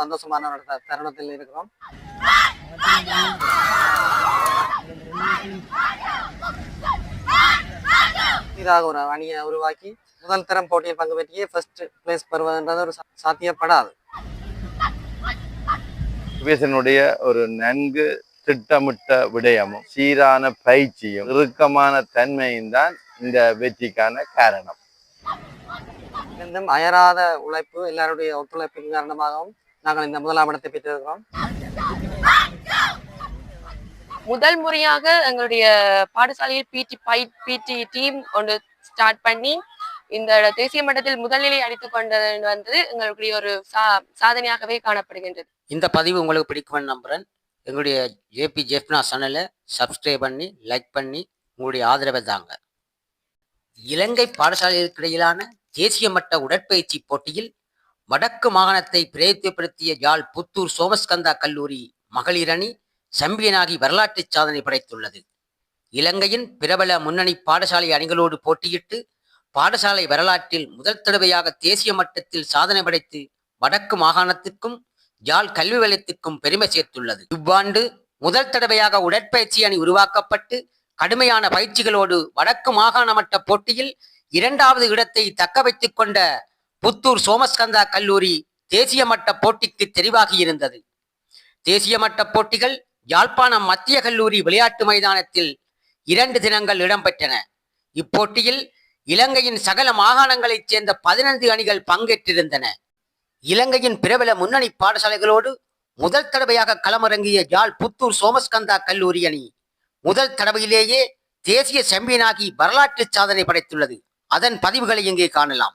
சந்தோஷமான ஒரு தருணத்தில் இருக்கிறோம். புதிதாக ஒரு அணியை உருவாக்கி முதல் தரம் போட்டியில் பங்கு பெற்றியே ஃபர்ஸ்ட் பிளேஸ் பெறுவதுன்றது ஒரு சாத்தியப்படாது. விவேசனுடைய ஒரு நன்கு திட்டமிட்ட விடயமும் சீரான பயிற்சியும் இறுக்கமான தன்மையும் தான் இந்த வெற்றிக்கான காரணம். அயராத உழைப்பு எல்லாருடைய ஒத்துழைப்பின் காரணமாகவும் நாங்கள் இந்த முதலாம் இடத்தை பெற்றிருக்கிறோம். முதல் முறையாக எங்களுடைய பாடசாலையில் பிடி பை பிடி டீம் ஒன்று ஸ்டார்ட் பண்ணி இந்த தேசிய மட்டத்தில் முதல்நிலை அடித்துக் கொண்டது வந்து எங்களுடைய ஒரு சா சாதனையாகவே காணப்படுகின்றது. இந்த பதிவு உங்களுக்கு பிடிக்கும்னு நம்புகிறேன் எங்களுடைய ஜேபி ஜெஃப்னா சேனலை சப்ஸ்கிரைப் பண்ணி லைக் பண்ணி உங்களுடைய ஆதரவை தாங்க. இலங்கை பாடசாலைகளுக்கு இடையிலான தேசிய மட்ட உடற்பயிற்சி போட்டியில் வடக்கு மாகாணத்தை பிரதித்துவப்படுத்திய யாழ் புத்தூர் சோமஸ்கந்தா கல்லூரி மகளிர் அணி சாம்பியனாகி வரலாற்று சாதனை படைத்துள்ளது. இலங்கையின் பிரபல முன்னணி பாடசாலை அணிகளோடு போட்டியிட்டு பாடசாலை வரலாற்றில் முதல் தடவையாக தேசிய மட்டத்தில் சாதனை படைத்து வடக்கு மாகாணத்திற்கும் யாழ் கல்வி வலயத்துக்கும் பெருமை சேர்த்துள்ளது. இவ்வாண்டு முதல் தடவையாக உடற்பயிற்சி அணி உருவாக்கப்பட்டு கடுமையான பயிற்சிகளோடு வடக்கு மாகாண மட்ட போட்டியில் இரண்டாவது இடத்தை தக்க வைத்துக் கொண்ட புத்தூர் சோமஸ்கந்தா கல்லூரி தேசிய மட்ட போட்டிக்கு தெரிவாகி இருந்தது. தேசிய மட்ட போட்டிகள் யாழ்ப்பாணம் மத்திய கல்லூரி விளையாட்டு மைதானத்தில் இரண்டு தினங்கள் இடம்பெற்றன. இப்போட்டியில் இலங்கையின் சகல மாகாணங்களைச் சேர்ந்த பதினைந்து அணிகள் பங்கேற்றிருந்தன. இலங்கையின் பிரபல முன்னணி பாடசாலைகளோடு முதல் தடவையாக களமிறங்கிய யாழ் புத்தூர் சோமஸ்கந்தா கல்லூரி அணி முதல் தடவையிலேயே தேசிய சாம்பியனாகி வரலாற்று சாதனை படைத்துள்ளது. அதன் பதிவுகளை இங்கே காணலாம்.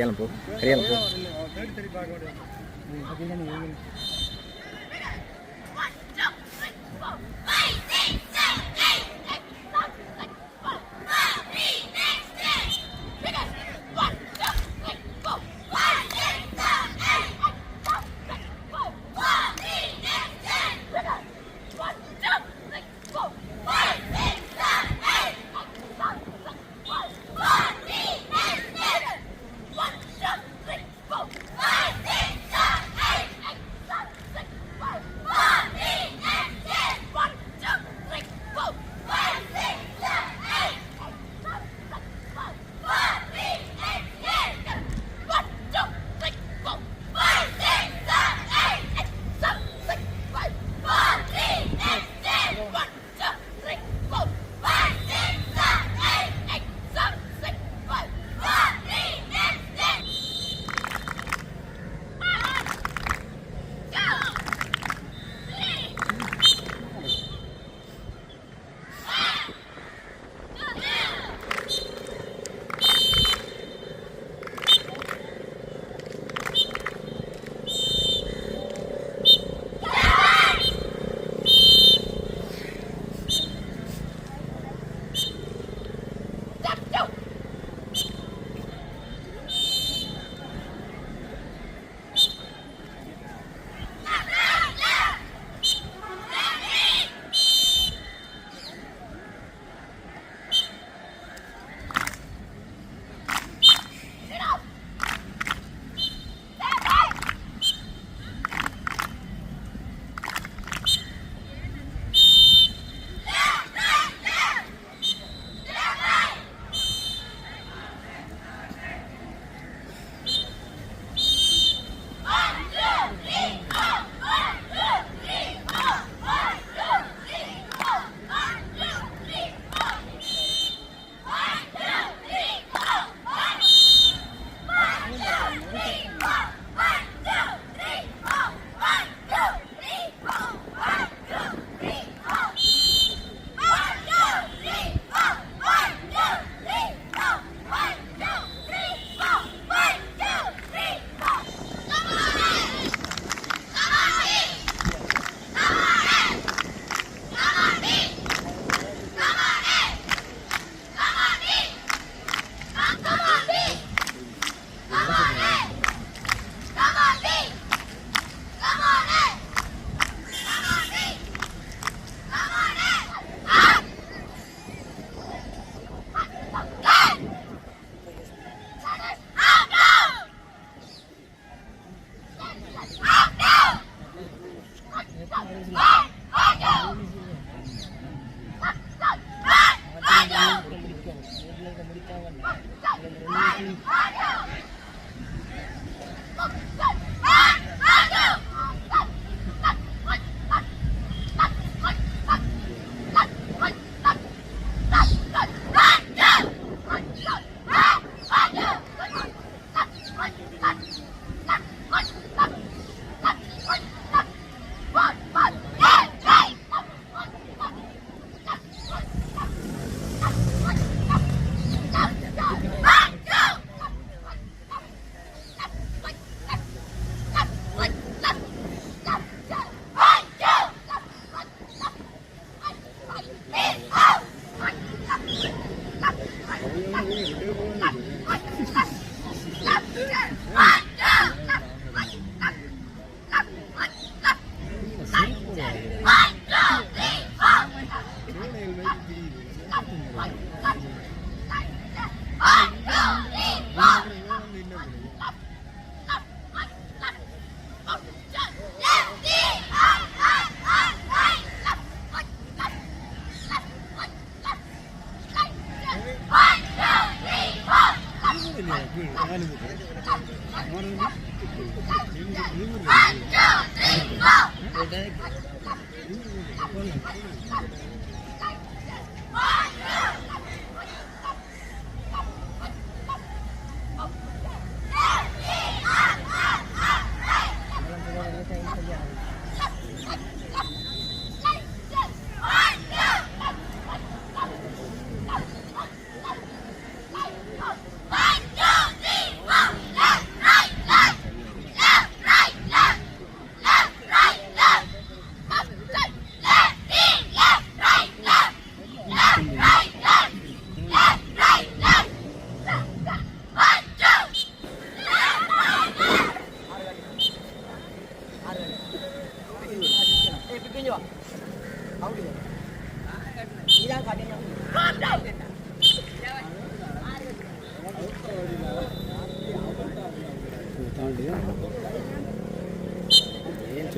கரியாலம் போ கரியாலம் போ.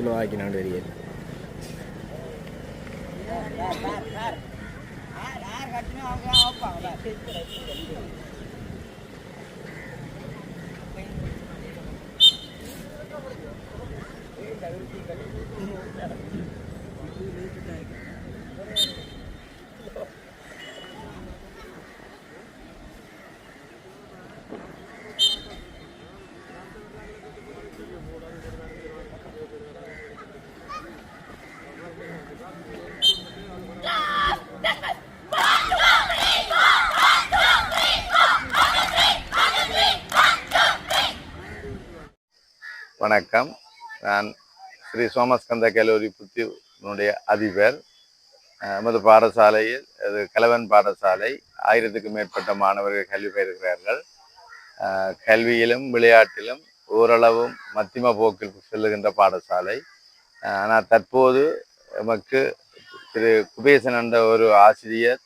ஏன் சுலவாக்கினாண்டு வரியல் வணக்கம். நான் ஸ்ரீ சோமஸ்கந்த கல்லூரி புத்தினுடைய அதிபர். நமது பாடசாலையில் அது கலவன் பாடசாலை ஆயிரத்துக்கும் மேற்பட்ட மாணவர்கள் கல்வி பயிர்கிறார்கள் கல்வியிலும் விளையாட்டிலும் ஓரளவும் மத்திம போக்கில் செல்லுகின்ற பாடசாலை. ஆனால் தற்போது நமக்கு திரு குபேசன் என்ற ஒரு ஆசிரியர்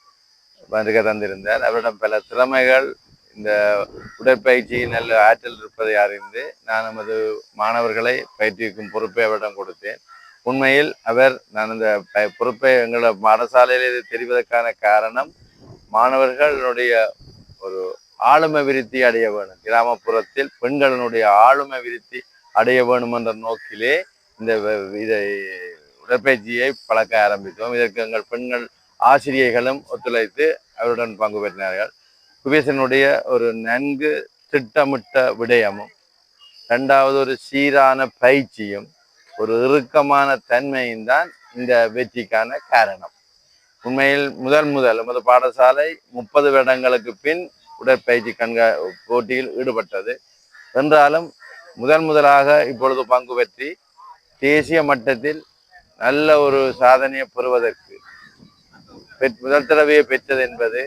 வருகை தந்திருந்தார். அவரிடம் பல திறமைகள் இந்த உடற்பயிற்சி நல்ல ஆற்றல் இருப்பதை அறிந்து நான் நமது மாணவர்களை பயிற்றுவிக்கும் பொறுப்பை அவரிடம் கொடுத்தேன். உண்மையில் அவர் நான் இந்த பொறுப்பை எங்களோட பாடசாலையில் இது தெரிவதற்கான காரணம் மாணவர்களுடைய ஒரு ஆளுமை விருத்தி அடைய வேணும். கிராமப்புறத்தில் பெண்களினுடைய ஆளுமை விருத்தி அடைய வேணும் என்ற நோக்கிலே இந்த இதை உடற்பயிற்சியை பழக்க ஆரம்பித்தோம். இதற்கு எங்கள் பெண்கள் ஆசிரியர்களும் ஒத்துழைத்து அவருடன் பங்கு பெற்றினார்கள் குபேசனுடைய ஒரு நன்கு திட்டமிட்ட விடயமும் ரெண்டாவது ஒரு சீரான பயிற்சியும் ஒரு இறுக்கமான தன்மையும் தான் இந்த வெற்றிக்கான காரணம். உண்மையில் முதல் முதல் நமது பாடசாலை முப்பது வருடங்களுக்கு பின் உடற்பயிற்சி கண்கா போட்டியில் ஈடுபட்டது. என்றாலும் முதல் முதலாக இப்பொழுது பங்கு பெற்றி தேசிய மட்டத்தில் நல்ல ஒரு சாதனையை பெறுவதற்கு பெற்- முதல் தடவையை பெற்றது என்பது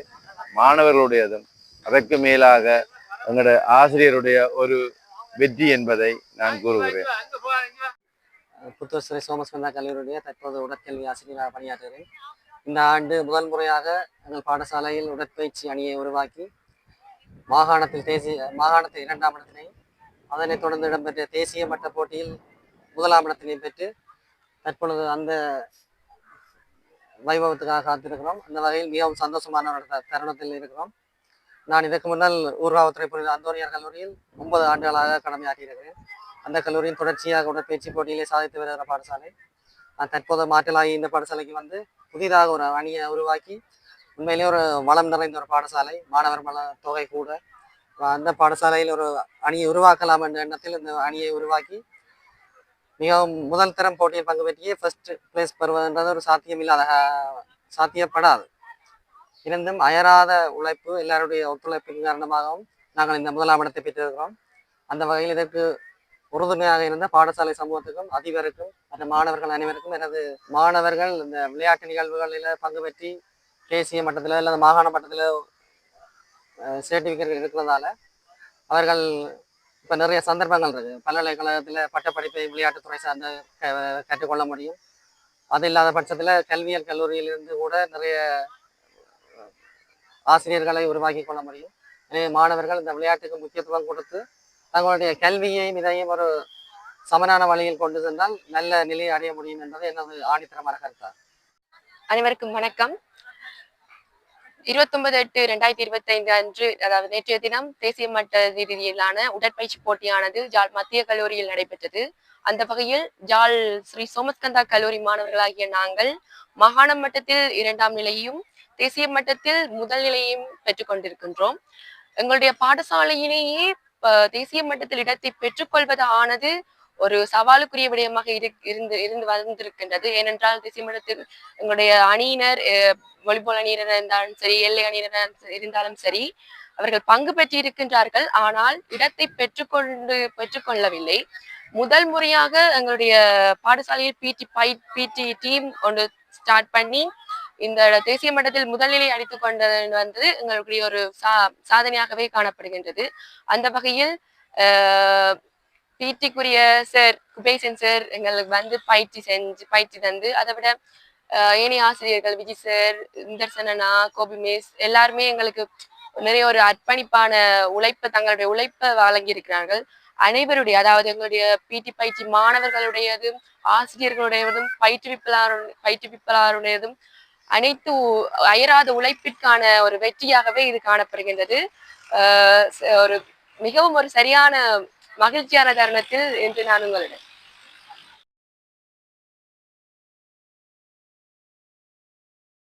மாணவர்களுடையதும் அதற்கு மேலாக எங்களோட ஆசிரியருடைய ஒரு வெற்றி என்பதை நான் கூறுகிறேன். புத்தூர் ஸ்ரீ சோமஸ்கந்தா கல்லூரியுடைய தற்போது உடற்கல்வி ஆசிரியராக பணியாற்றுகிறேன். இந்த ஆண்டு முதல் முறையாக எங்கள் பாடசாலையில் உடற்பயிற்சி அணியை உருவாக்கி மாகாணத்தில் தேசிய மாகாணத்தில் இரண்டாம் இடத்தினை அதனைத் தொடர்ந்து இடம்பெற்ற தேசிய மட்ட போட்டியில் முதலாம் இடத்தினை பெற்று தற்பொழுது அந்த வைபவத்துக்காக காத்திருக்கிறோம். அந்த வகையில் மிகவும் சந்தோஷமான ஒரு தருணத்தில் இருக்கிறோம். நான் இதற்கு முன்னால் ஊர்காவத்துறை புரிந்த அந்தோனியார் கல்லூரியில் ஒன்பது ஆண்டுகளாக கடமையாற்றியிருக்கிறேன் அந்த கல்லூரியின் தொடர்ச்சியாக உடற்பயிற்சி போட்டியிலே சாதித்து வருகிற பாடசாலை. நான் தற்போது மாற்றலாகி இந்த பாடசாலைக்கு வந்து புதிதாக ஒரு அணியை உருவாக்கி உண்மையிலே ஒரு வளம் நிறைந்த ஒரு பாடசாலை மாணவர் மல தொகை கூட. அந்த பாடசாலையில் ஒரு அணியை உருவாக்கலாம் என்ற எண்ணத்தில் இந்த அணியை உருவாக்கி மிகவும் முதல் தரம் போட்டியில் பங்கு பெற்றியே ஃபர்ஸ்ட் பிளேஸ் பெறுவதுன்றது ஒரு சாத்தியமில்லாத சாத்தியப்படாது. இருந்தும் அயராத உழைப்பு எல்லாருடைய ஒத்துழைப்பின் காரணமாகவும் நாங்கள் இந்த முதலாம் இடத்தை பெற்றிருக்கிறோம். அந்த வகையில் இதற்கு உறுதுணையாக இருந்த பாடசாலை சமூகத்துக்கும் அதிபருக்கும் அந்த மாணவர்கள் அனைவருக்கும் எனது மாணவர்கள் இந்த விளையாட்டு நிகழ்வுகளில் பங்கு பெற்றி தேசிய மட்டத்தில் அல்லது மாகாண மட்டத்தில் சர்டிஃபிகேட் இருக்கிறதால அவர்கள் இப்போ நிறைய சந்தர்ப்பங்கள் இருக்கு. பல்கலைக்கழகத்தில் பட்டப்படிப்பை விளையாட்டுத்துறை சார்ந்த க- கற்றுக்கொள்ள முடியும். அது இல்லாத பட்சத்தில் கல்வியல் கல்லூரியிலிருந்து கூட நிறைய ஆசிரியர்களை உருவாக்கி கொள்ள முடியும். எனவே மாணவர்கள் இந்த விளையாட்டுக்கு முக்கியத்துவம் கொடுத்து தங்களுடைய கல்வியையும் இதையும் ஒரு சமனான வழியில் கொண்டு சென்றால் நல்ல நிலையை அடைய முடியும் என்பது எனது ஆணித்தரமாக கருத்தார் அனைவருக்கும் வணக்கம். இருபத்தொன்பது எட்டு ரெண்டாயிரத்தி இருபத்தி ஐந்து அன்று அதாவது நேற்றைய தினம் தேசிய மட்ட ரீதியிலான உடற்பயிற்சி போட்டியானது ஜாழ் மத்திய கல்லூரியில் நடைபெற்றது. அந்த வகையில் ஜாழ் ஸ்ரீ சோமஸ்கந்தா கல்லூரி மாணவர்களாகிய நாங்கள் மாகாண மட்டத்தில் இரண்டாம் நிலையும் தேசிய மட்டத்தில் முதல் நிலையும் பெற்றுக்கொண்டிருக்கின்றோம் எங்களுடைய பாடசாலையிலேயே தேசிய மட்டத்தில் இடத்தை பெற்றுக்கொள்வது ஆனது ஒரு சவாலுக்குரிய விடயமாக இருந்து இருந்து வந்திருக்கின்றது. ஏனென்றால் தேசிய எங்களுடைய அணியினர் வாலிபால் அணியினர் இருந்தாலும் சரி எல்லை அணியினர் இருந்தாலும் சரி அவர்கள் பங்கு பெற்றிருக்கின்றார்கள். ஆனால் இடத்தை பெற்றுக்கொண்டு பெற்றுக்கொள்ளவில்லை. முதல் முறையாக எங்களுடைய பாடசாலையில் பிடி பை பிடி டீம் ஒன்று ஸ்டார்ட் பண்ணி இந்த தேசிய மட்டத்தில் முதல்நிலை அடித்துக் கொண்டது வந்து எங்களுடைய ஒரு சா சாதனையாகவே காணப்படுகின்றது. அந்த வகையில் பிடிக்குரிய சார் குபேசன் சார் எங்களுக்கு வந்து பயிற்சி செஞ்சு பயிற்சி தந்து அதை விட ஏனைய ஆசிரியர்கள் விஜய் சார் இந்தர்சனா கோபி மிஸ் எல்லாருமே எங்களுக்கு நிறைய ஒரு அர்ப்பணிப்பான உழைப்பை தங்களுடைய உழைப்பை வழங்கியிருக்கிறார்கள். அனைவருடைய அதாவது எங்களுடைய பிடி பயிற்சி மாணவர்களுடையதும் ஆசிரியர்களுடையதும் பயிற்றுவிப்பாளர் பயிற்றுவிப்பாளருடையதும் அனைத்து அயராத உழைப்பிற்கான ஒரு வெற்றியாகவே இது காணப்படுகின்றது. ஒரு மிகவும் ஒரு சரியான மகிழ்ச்சியான தருணத்தில் என்று நான் உங்களிடம்